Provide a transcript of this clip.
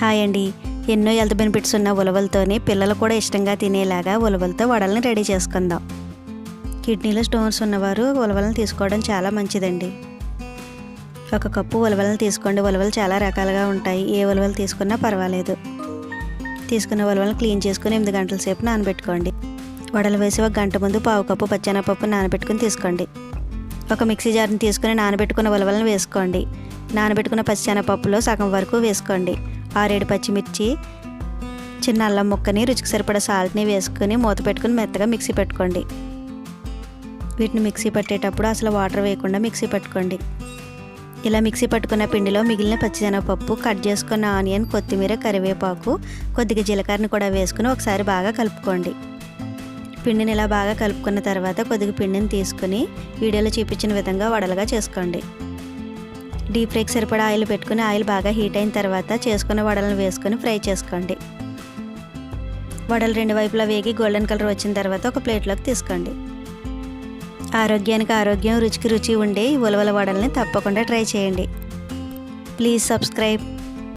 Hi అండి ఎన్నో health benefits ఉన్న ఉలవలతోని పిల్లలు కూడా ఇష్టంగా తినేలాగా ఉలవలతో వడల్ని రెడీ చేసుకుందాం. కిడ్నీలో స్టోన్స్ ఉన్నవారు ఉలవలను తీసుకోవడం చాలా మంచిదండి. ఒక కప్పు ఉలవలను తీసుకోండి. ఉలవలు చాలా రకాలుగా ఉంటాయి. ఏ ఉలవలు తీసుకున్నా పర్వాలేదు. తీసుకున్న ఉలవలను క్లీన్ చేసుకుని ఎనిమిది గంటల సేపు నానబెట్టుకోండి. వడలు వేసి ఒక గంట ముందు పావు కప్పు పచ్చెనపప్పు నానబెట్టుకుని తీసుకోండి. ఒక మిక్సీ జార్ని తీసుకుని నానబెట్టుకున్న ఉలవలను వేసుకోండి. నానబెట్టుకున్న పచ్చిశనగపప్పులో సగం వరకు వేసుకోండి. ఆరేడు పచ్చిమిర్చి చిన్న అల్లం ముక్కని రుచికి సరిపడా సాల్ట్ని వేసుకుని మూత పెట్టుకుని మెత్తగా మిక్సీ పెట్టుకోండి. వీటిని మిక్సీ పట్టేటప్పుడు అసలు వాటర్ వేయకుండా మిక్సీ పట్టుకోండి. ఇలా మిక్సీ పట్టుకున్న పిండిలో మిగిలిన పచ్చిశనగపప్పు కట్ చేసుకున్న ఆనియన్ కొత్తిమీర కరివేపాకు కొద్దిగా జీలకర్రని కూడా వేసుకుని ఒకసారి బాగా కలుపుకోండి. పిండిని ఇలా బాగా కలుపుకున్న తర్వాత కొద్దిగా పిండిని తీసుకుని వీడియోలో చూపించిన విధంగా వడలుగా చేసుకోండి. డీప్ ఫ్రైకి సరిపడా ఆయిల్ పెట్టుకుని ఆయిల్ బాగా హీట్ అయిన తర్వాత చేసుకున్న వడలను వేసుకొని ఫ్రై చేసుకోండి. వడలు రెండు వైపులా వేగి గోల్డెన్ కలర్ వచ్చిన తర్వాత ఒక ప్లేట్లోకి తీసుకోండి. ఆరోగ్యానికి ఆరోగ్యం రుచికి రుచి ఉండే ఉలవల వడల్ని తప్పకుండా ట్రై చేయండి. Please subscribe.